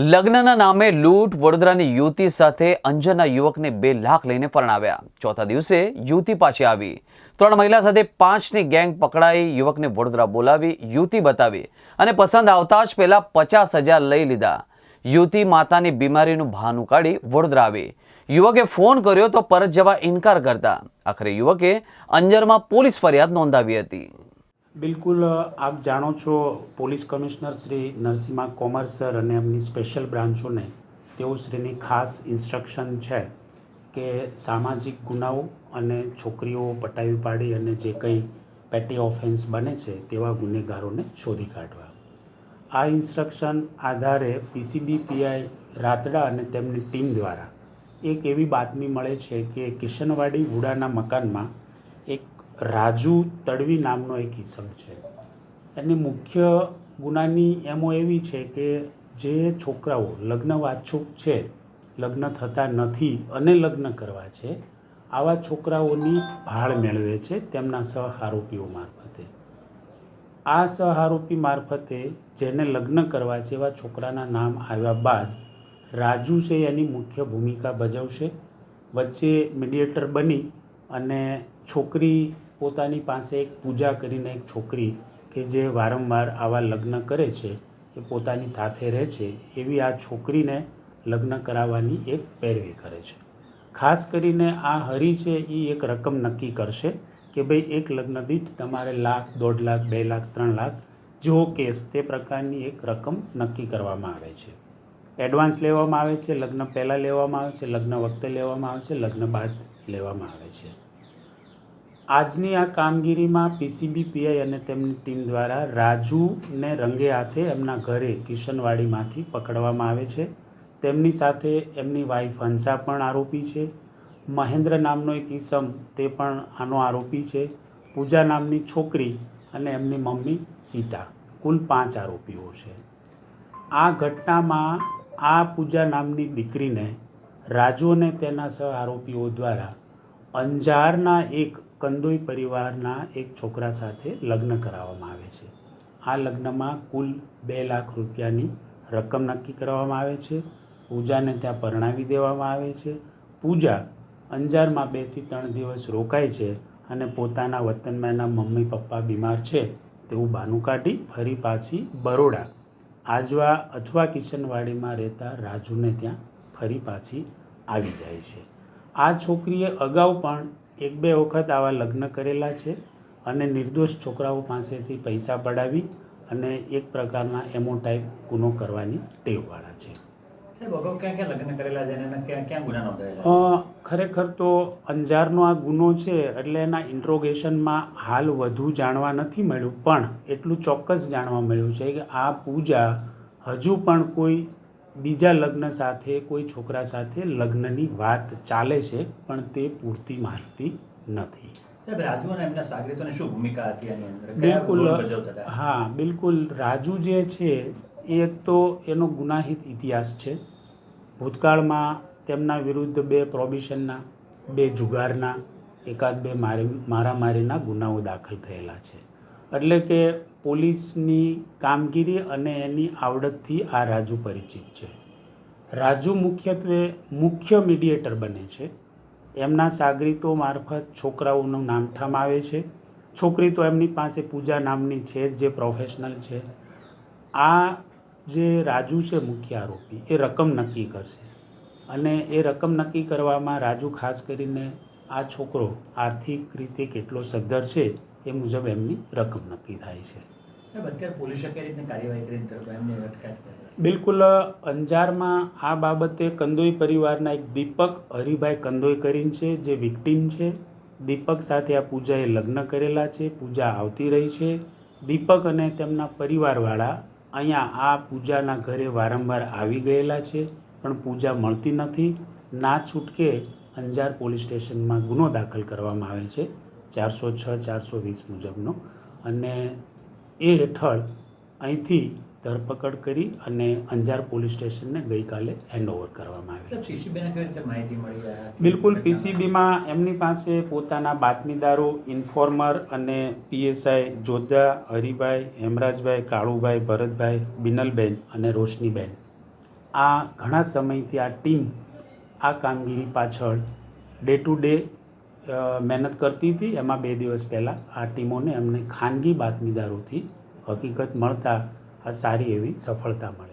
લગ્નના નામે લૂંટ વડોદરાની યુવતી સાથે અંજરના યુવકને બે લાખ લઈને પરણાવ્યા. ચોથા દિવસે યુવતી પાછી આવી. ત્રણ મહિલા સાથે પાંચની ગેંગ પકડાઈ, યુવકને વડોદરા બોલાવી, યુવતી બતાવી અને પસંદ આવતા જ પહેલાં પચાસ હજાર લઈ લીધા. યુવતી માતાની બીમારીનું બહાનું કાઢી વડોદરા આવી. યુવકે ફોન કર્યો તો પરત જવા ઇનકાર કરતા. આખરે યુવકે અંજરમાં પોલીસ ફરિયાદ નોંધાવી હતી. બિલકુલ, આપ જાણો છો, police commissioner Shri Narasimha Komar sir અને એમની સ્પેશિયલ બ્રાન્ચોને, તેઓ શ્રીની ખાસ ઇન્સ્ટ્રક્શન છે કે સામાજિક ગુનાઓ અને છોકરીઓ પટાવી પાડી અને જે કંઈ પેટી ઓફેન્સ બને છે, તેવા ગુનેગારોને શોધી કાઢવા. આ ઇન્સ્ટ્રક્શન આધારે પીસીબી, પીઆઈ, રાતડા અને તેમની ટીમ દ્વારા એક એવી બાતમી મળે છે કે કિશનવાડી વુડાના મકાનમાં રાજુ તડવી નામનો એક ઇસમ છે. એની મુખ્ય ગુનાની એમો એવી છે કે જે છોકરાઓ લગ્ન વાછુક છે, લગ્ન થતા નથી અને લગ્ન કરવા છે, આવા છોકરાઓની ભાળ મેળવે છે તેમના સહઆરોપીઓ મારફતે. આ સહઆરોપી મારફતે જેને લગ્ન કરવા છે એવા છોકરાના નામ આવ્યા બાદ રાજુ છે એની મુખ્ય ભૂમિકા ભજવશે. વચ્ચે મીડિયેટર બની અને છોકરી પોતાની પાસે એક પૂજા કરીને એક છોકરી કે જે વારંવાર આવા લગ્ન કરે છે, એ પોતાની સાથે રહે છે, એવી આ છોકરીને લગ્ન કરાવવાની એક પેરવી કરે છે. ખાસ કરીને આ હરી છે, એ એક રકમ નક્કી કરશે કે ભાઈ એક લગ્ન દીઠ તમારે લાખ, દોઢ લાખ, બે લાખ, ત્રણ લાખ જેવો કેસ તે પ્રકારની એક રકમ નક્કી કરવામાં આવે છે. એડવાન્સ લેવામાં આવે છે, લગ્ન પહેલાં લેવામાં આવે છે, લગ્ન વખતે લેવામાં આવે છે, લગ્ન બાદ લેવામાં આવે છે. આજની આ કામગીરીમાં પીસીબી પીઆઈ અને તેમની ટીમ દ્વારા રાજુને રંગે હાથે એમના ઘરે કિશનવાડીમાંથી પકડવામાં આવે છે. તેમની સાથે એમની વાઈફ હંસા પણ આરોપી છે. મહેન્દ્ર નામનો એક ઈસમ તે પણ આનો આરોપી છે. પૂજા નામની છોકરી અને એમની મમ્મી સીતા. કુલ પાંચ આરોપીઓ છે. આ ઘટનામાં આ પૂજા નામની દીકરીને રાજુ અને તેના સહ આરોપીઓ દ્વારા અંજારના એક કંદોઈ પરિવારના એક છોકરા સાથે લગ્ન કરાવવામાં આવે છે. આ લગ્નમાં કુલ બે લાખ રૂપિયાની રકમ નક્કી કરવામાં આવે છે. પૂજાને ત્યાં પરણાવી દેવામાં આવે છે. પૂજા અંજારમાં બેથી ત્રણ દિવસ રોકાય છે અને પોતાના વતનમાં એના મમ્મી પપ્પા બીમાર છે તેવું બાનું કાઢી ફરી પાછી બરોડા, આજવા અથવા કિશનવાડીમાં રહેતા રાજુને ત્યાં ફરી પાછી આવી જાય છે. આ છોકરીએ અગાઉ પણ એક બે વખત આવા લગ્ન કરેલા છે અને નિર્દોષ છોકરાઓ પાસેથી પૈસા પડાવી અને એક પ્રકારના એમો ટાઈપ ગુનો કરવાની ટેવવાળા છે. ખરેખર તો અંજારનો આ ગુનો છે એટલે એના ઇન્ટ્રોગેશનમાં હાલ વધુ જાણવા નથી મળ્યું પણ એટલું ચોક્કસ જાણવા મળ્યું છે કે આ પૂજા હજુ પણ કોઈ બીજા લગ્ન સાથે કોઈ છોકરા સાથે લગ્નની વાત ચાલે છે પણ તે પૂરતી માહિતી નથી. બિલકુલ હા બિલકુલ. રાજુ જે છે એ એક તો એનો ગુનાહિત ઇતિહાસ છે. ભૂતકાળમાં તેમના વિરુદ્ધ બે પ્રોબિશનના બે જુગારના એકાદ બે મારી મારામારીના ગુનાઓ દાખલ થયેલા છે. એટલે કે પોલીસની કામગીરી અને એની આવડતથી આ રાજુ પરિચિત છે. રાજુ મુખ્યત્વે મુખ્ય મીડિયેટર બને છે. એમના સાગરીતો મારફત છોકરાઓનું નામઠામ આવે છે. છોકરી તો એમની પાસે પૂજા નામની છે જ, જે પ્રોફેશનલ છે. આ જે રાજુ છે મુખ્ય આરોપી, એ રકમ નક્કી કરશે. અને એ રકમ નક્કી કરવામાં રાજુ ખાસ કરીને આ છોકરો આર્થિક રીતે કેટલો સદ્ધર છે એ મુજબ એમની રકમ નક્કી થાય છે. બિલકુલ અંજારમાં આ બાબતે કંદોઈ પરિવારના એક દીપક હરિભાઈ કંદોઈ કરીને છે જે વિક્ટીમ છે. દીપક સાથે આ પૂજાએ લગ્ન કરેલા છે પૂજા આવતી રહી છે. દીપક અને તેમના પરિવારવાળા અહીંયા આ પૂજાના ઘરે વારંવાર આવી ગયેલા છે પણ પૂજા મળતી નથી. ના છૂટકે અંજાર પોલીસ સ્ટેશનમાં ગુનો દાખલ કરવામાં આવે છે ચારસો છ ચારસો વીસ મુજબનો. અને એ હેઠળ અહીંથી ધરપકડ કરી અને અંજાર પોલીસ સ્ટેશનને ગઈકાલે હેન્ડઓવર કરવામાં આવ્યું બિલકુલ પીસીબીમાં એમની પાસે પોતાના બાતમીદારો ઇન્ફોર્મર અને પીએસઆઈ જોધા હરિભાઈ હેમરાજભાઈ કાળુભાઈ ભરતભાઈ બિનલબેન અને રોશનીબેન. આ ઘણા સમયથી આ ટીમ આ કામગીરી પાછળ ડે ટુ ડે મહેનત કરતી હતી. એમાં બે દિવસ પહેલાં આ ટીમોને અમને ખાનગી બાતમીદારોથી હકીકત મળતા આ સારી એવી સફળતા મળી.